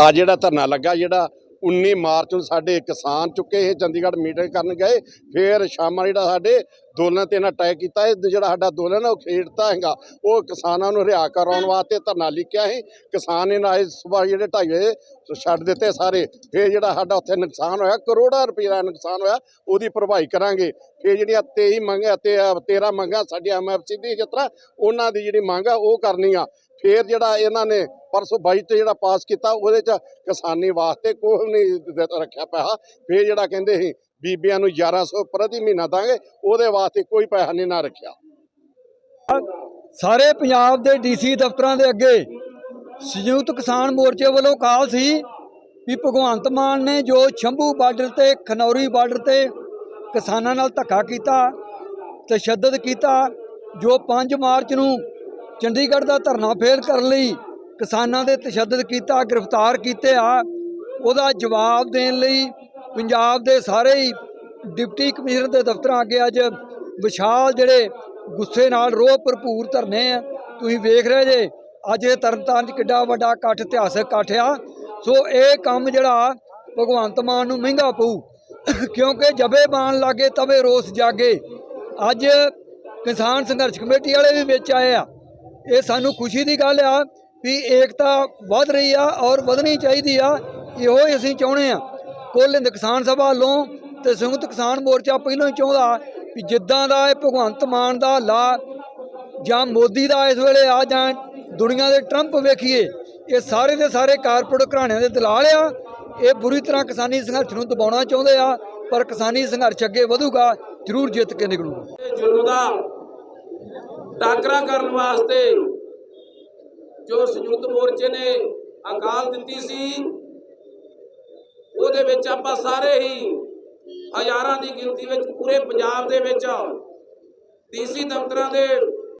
ਆ ਜਿਹੜਾ ਧਰਨਾ ਲੱਗਾ ਜਿਹੜਾ 19 ਮਾਰਚ ਨੂੰ ਸਾਡੇ ਕਿਸਾਨ ਚੁੱਕੇ ਇਹ ਚੰਡੀਗੜ੍ਹ ਮੀਟਿੰਗ ਕਰਨ ਗਏ, ਫਿਰ ਸ਼ਾਮਾਂ ਜਿਹੜਾ ਸਾਡੇ ਦੋਲਨ ਤੇ ਇਹਨਾਂ ਅਟੈਕ ਕੀਤਾ ਇਹ ਜਿਹੜਾ ਸਾਡਾ ਦੋਲਨ ਹੈ ਉਹ ਖੇਡਤਾ ਹੈਗਾ। ਉਹ ਕਿਸਾਨਾਂ ਨੂੰ ਰਿਹਾ ਕਰਾਉਣ ਵਾਸਤੇ ਧਰਨਾ ਲਿਖਿਆ ਸੀ। ਕਿਸਾਨ ਇਹਨਾਂ ਅੱਜ ਸਵੇਰ ਜਿਹੜੇ ਢਾਈ ਵਜੇ ਛੱਡ ਦਿੱਤੇ ਸਾਰੇ। ਫਿਰ ਜਿਹੜਾ ਸਾਡਾ ਉੱਥੇ ਨੁਕਸਾਨ ਹੋਇਆ, ਕਰੋੜਾਂ ਰੁਪਏ ਦਾ ਨੁਕਸਾਨ ਹੋਇਆ, ਉਹਦੀ ਭਰਪਾਈ ਕਰਾਂਗੇ। ਫਿਰ ਜਿਹੜੀਆਂ 23 ਮੰਗਾਂ ਤੇ 13 ਮੰਗਾਂ ਸਾਡੀ ਐਮਐਫਸੀ ਦੀ ਜਿਸ ਤਰ੍ਹਾਂ, ਉਹਨਾਂ ਦੀ ਜਿਹੜੀ ਮੰਗ ਆ, ਉਹ ਕਰਨੀ ਆ। ਫਿਰ ਜਿਹੜਾ ਇਹਨਾਂ ਨੇ ਪਰਸੋਂ 22 ਤੇ ਜਿਹੜਾ ਪਾਸ ਕੀਤਾ, ਉਹਦੇ ਚ ਕਿਸਾਨੀ ਵਾਸਤੇ ਕੋਈ ਨਹੀਂ ਰੱਖਿਆ ਪੈਸਾ। ਫਿਰ ਜਿਹੜਾ ਕਹਿੰਦੇ ਸੀ, ਬੀਬੀਆਂ ਨੂੰ 1100 ਪ੍ਰਤੀ ਮਹੀਨਾ ਦਾਂਗੇ, ਉਹਦੇ ਵਾਸਤੇ ਕੋਈ ਪੈਸਾ ਨਹੀਂ ਨਾ ਰੱਖਿਆ। ਸਾਰੇ ਪੰਜਾਬ ਦੇ ਡੀਸੀ ਦਫ਼ਤਰਾਂ ਦੇ ਅੱਗੇ ਸੰਯੁਕਤ ਕਿਸਾਨ ਮੋਰਚੇ ਵੱਲੋਂ ਕਾਲ ਸੀ ਵੀ ਭਗਵੰਤ ਮਾਨ ਨੇ ਜੋ ਸ਼ੰਭੂ ਬਾਰਡਰ ਤੇ, ਖਨੌਰੀ ਬਾਰਡਰ ਤੇ ਕਿਸਾਨਾਂ ਨਾਲ ਧੱਕਾ ਕੀਤਾ ਤਸ਼ੱਦਦ ਕੀਤਾ, ਜੋ 5 ਮਾਰਚ ਨੂੰ ਚੰਡੀਗੜ੍ਹ ਦਾ ਧਰਨਾ ਫੇਲ ਕਰਨ ਲਈ ਕਿਸਾਨਾਂ ਦੇ ਤਸ਼ੱਦਦ ਕੀਤਾ, ਗ੍ਰਿਫਤਾਰ ਕੀਤੇ ਆ। ਉਹਦਾ ਜਵਾਬ ਦੇਣ ਲਈ ਪੰਜਾਬ ਦੇ ਸਾਰੇ ਹੀ ਡਿਪਟੀ ਕਮਿਸ਼ਨਰ ਦੇ ਦਫ਼ਤਰਾਂ ਅੱਗੇ ਅੱਜ ਵਿਸ਼ਾਲ ਜਿਹੜੇ ਗੁੱਸੇ ਨਾਲ ਰੋਹ ਭਰਪੂਰ ਧਰਨੇ ਆ। ਤੁਸੀਂ ਵੇਖ ਰਹੇ ਜੇ, ਅੱਜ ਇਹ ਤਰਨਤਾਰਨ 'ਚ ਕਿੱਡਾ ਵੱਡਾ ਇਕੱਠ, ਇਤਿਹਾਸਕ ਇਕੱਠ ਆ। ਸੋ ਇਹ ਕੰਮ ਜਿਹੜਾ ਭਗਵੰਤ ਮਾਨ ਨੂੰ ਮਹਿੰਗਾ ਪਊ, ਕਿਉਂਕਿ ਜਬੇ ਬਾਣ ਲਾਗੇ ਤਵੇ ਰੋਸ ਜਾਗੇ। ਅੱਜ ਕਿਸਾਨ ਸੰਘਰਸ਼ ਕਮੇਟੀ ਵਾਲੇ ਵੀ ਵਿੱਚ ਆਏ ਆ। ਇਹ ਸਾਨੂੰ ਖੁਸ਼ੀ ਦੀ ਗੱਲ ਆ ਵੀ ਏਕਤਾ ਵੱਧ ਰਹੀ ਆ ਔਰ ਵਧਣੀ ਚਾਹੀਦੀ ਆ, ਇਹੋ ਹੀ ਅਸੀਂ ਚਾਹੁੰਦੇ ਆ। ਕੁੱਲ ਹਿੰਦ ਕਿਸਾਨ ਸਭਾ ਵੱਲੋਂ ਤੇ ਸੰਯੁਕਤ ਕਿਸਾਨ ਮੋਰਚਾ ਪਹਿਲਾਂ ਹੀ ਚਾਹੁੰਦਾ ਵੀ ਜਿੱਦਾਂ ਦਾ ਇਹ ਭਗਵੰਤ ਮਾਨ ਦਾ ਲਾ ਜਾਂ ਮੋਦੀ ਦਾ ਇਸ ਵੇਲੇ ਆ ਜਾਂ ਦੁਨੀਆ ਦੇ ਟਰੰਪ ਵੇਖੀਏ, ਇਹ ਸਾਰੇ ਦੇ ਸਾਰੇ ਕਾਰਪੋਰੇਟ ਘਰਾਣਿਆਂ ਦੇ ਦਲਾਲ ਆ। ਇਹ ਬੁਰੀ ਤਰ੍ਹਾਂ ਕਿਸਾਨੀ ਸੰਘਰਸ਼ ਨੂੰ ਦਬਾਉਣਾ ਚਾਹੁੰਦੇ ਆ, ਪਰ ਕਿਸਾਨੀ ਸੰਘਰਸ਼ ਅੱਗੇ ਵਧੂਗਾ, ਜ਼ਰੂਰ ਜਿੱਤ ਕੇ ਨਿਕਲੂਗਾ। ਜ਼ੁਲਮ ਦਾ ਟਾਕਰਾ ਕਰਨ ਵਾਸਤੇ ਜੋ ਸੰਯੁਕਤ ਮੋਰਚੇ ਨੇ ਅਕਾਲ ਦਿੱਤੀ ਸੀ, ਉਹਦੇ ਵਿੱਚ ਆਪਾਂ ਸਾਰੇ ਹੀ ਹਜ਼ਾਰਾਂ ਦੀ ਗਿਣਤੀ ਵਿੱਚ ਪੂਰੇ ਪੰਜਾਬ ਦੇ ਵਿੱਚ ਡੀਸੀ ਦਫ਼ਤਰਾਂ ਦੇ